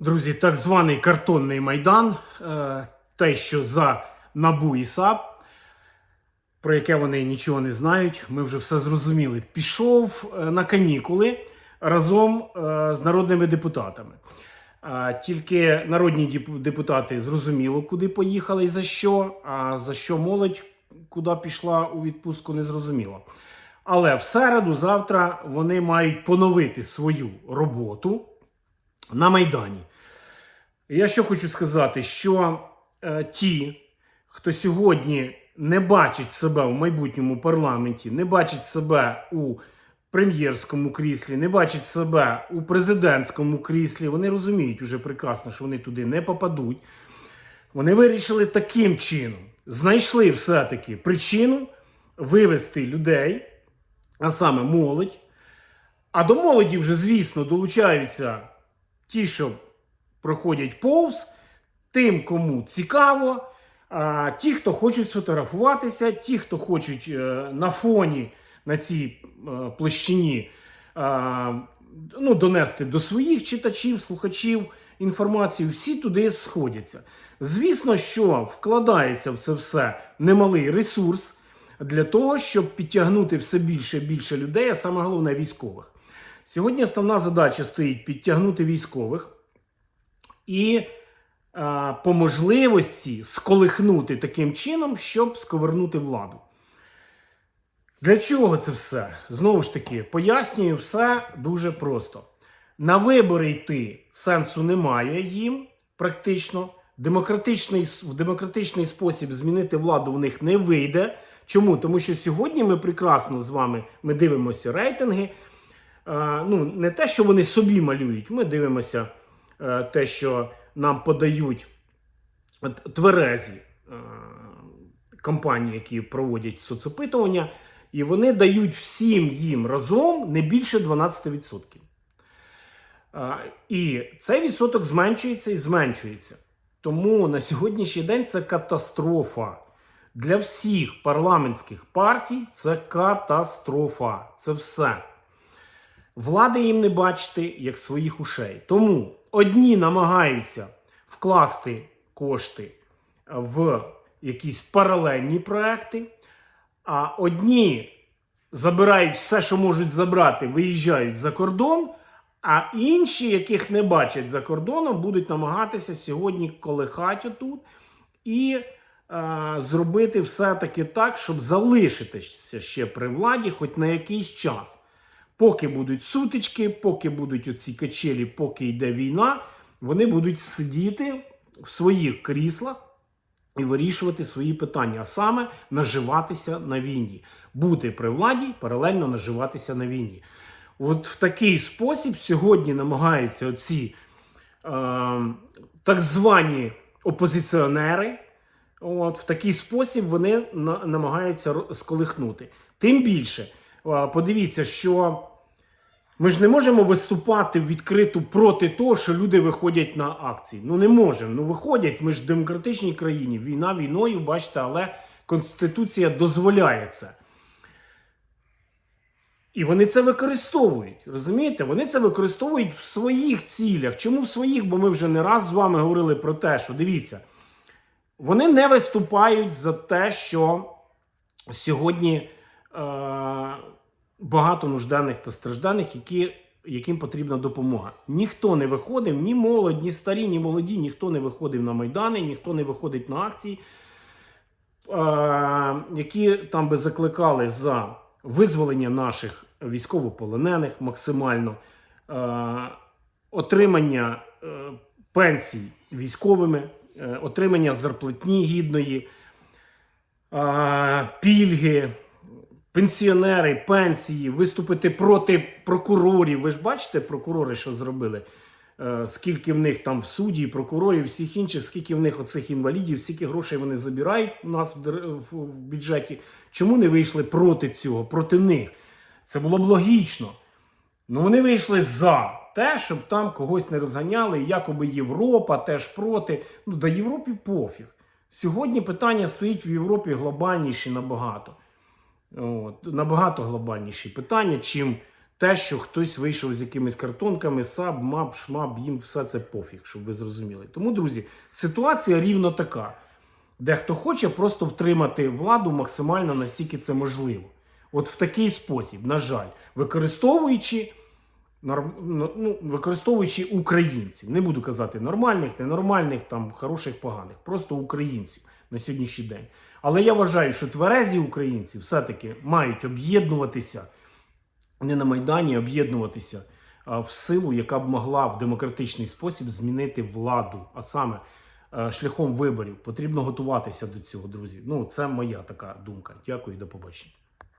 Друзі, так званий картонний майдан, е, те, що за НАБУ і САП, про яке вони нічого не знають, ми вже все зрозуміли. Пішов е, на канікули разом е, з народними депутатами. Тільки народні депутати зрозуміло, куди поїхали і за що, а за що молодь куди пішла у відпустку, не зрозуміло. Але в середу, завтра вони мають поновити свою роботу на Майдані. Я що хочу сказати, що е, ті, хто сьогодні не бачить себе в майбутньому парламенті, не бачить себе у прем'єрському кріслі, не бачить себе у президентському кріслі, вони розуміють уже прекрасно, що вони туди не попадуть. Вони вирішили таким чином, знайшли все-таки причину вивести людей, а саме молодь. А до молоді вже, звісно, долучаються ті, що проходять повз, тим, кому цікаво, ті, хто хочуть сфотографуватися, ті, хто хочуть е, на фоні на цій е, площині ну, донести до своїх читачів, слухачів інформацію, всі туди сходяться. Звісно, що вкладається в це все немалий ресурс для того, щоб підтягнути все більше і більше людей, а саме головне військових. Сьогодні основна задача стоїть підтягнути військових і а, по можливості сколихнути таким чином, щоб сковернути владу. Для чого це все? Знову ж таки, пояснюю все дуже просто. На вибори йти сенсу немає їм практично. Демократичний, в демократичний спосіб змінити владу в них не вийде. Чому? Тому що сьогодні ми прекрасно з вами ми дивимося рейтинги. Е, ну, не те, що вони собі малюють, ми дивимося е, те, що нам подають тверезі е, компанії, які проводять соцопитування, і вони дають всім їм разом не більше 12%. Е, І цей відсоток зменшується і зменшується. Тому на сьогоднішній день це катастрофа. Для всіх парламентських партій це катастрофа. Це все. Влади їм не бачити як своїх ушей. Тому одні намагаються вкласти кошти в якісь паралельні проекти, а одні забирають все, що можуть забрати, виїжджають за кордон. А інші, яких не бачать за кордоном, будуть намагатися сьогодні колихати отут і е, зробити все-таки так, щоб залишитися ще при владі, хоч на якийсь час. Поки будуть сутички, поки будуть оці качелі, поки йде війна, вони будуть сидіти в своїх кріслах і вирішувати свої питання, а саме наживатися на війні, бути при владі, паралельно наживатися на війні. От в такий спосіб сьогодні намагаються оці е, так звані опозиціонери. От, в такий спосіб вони на, намагаються ро- сколихнути. Тим більше, подивіться, що ми ж не можемо виступати відкрито проти того, що люди виходять на акції. Ну не можемо. Ну виходять, ми ж в демократичній країні. Війна війною, бачите, але Конституція дозволяє це. І вони це використовують. Розумієте? Вони це використовують в своїх цілях. Чому в своїх? Бо ми вже не раз з вами говорили про те, що дивіться, вони не виступають за те, що сьогодні е, багато нужденних та стражданих, які, яким потрібна допомога. Ніхто не виходив, ні молодь, ні старі, ні молоді, ніхто не виходив на майдани, ніхто не виходить на акції, е, які там би закликали за визволення наших військовополонених максимально, е, отримання е, пенсій військовими, отримання зарплатні гідної, пільги, пенсіонери, пенсії, виступити проти прокурорів. Ви ж бачите, прокурори, що зробили? Е, Скільки в них там судді, прокурорів, всіх інших, скільки в них оцих інвалідів, скільки грошей вони забирають у нас в бюджеті. Чому не вийшли проти цього, проти них? Це було б логічно. Ну вони вийшли за те, щоб там когось не розганяли, якоби Європа теж проти. Ну, да Європі пофіг. Сьогодні питання стоїть в Європі глобальніші набагато. От, набагато глобальніші питання, чим те, що хтось вийшов з якимись картонками, САБ, МАП, ШМАП, їм все це пофіг, щоб ви зрозуміли. Тому, друзі, ситуація рівно така. Дехто хоче просто втримати владу максимально настільки це можливо. От в такий спосіб, на жаль, використовуючи, норм- ну, використовуючи українців. Не буду казати нормальних, ненормальних, там, хороших, поганих, просто українців на сьогоднішній день. Але я вважаю, що тверезі українці все-таки мають об'єднуватися не на Майдані, а об'єднуватися в силу, яка б могла в демократичний спосіб змінити владу, а саме е, шляхом виборів. Потрібно готуватися до цього, друзі. Ну, це моя така думка. Дякую, до побачення.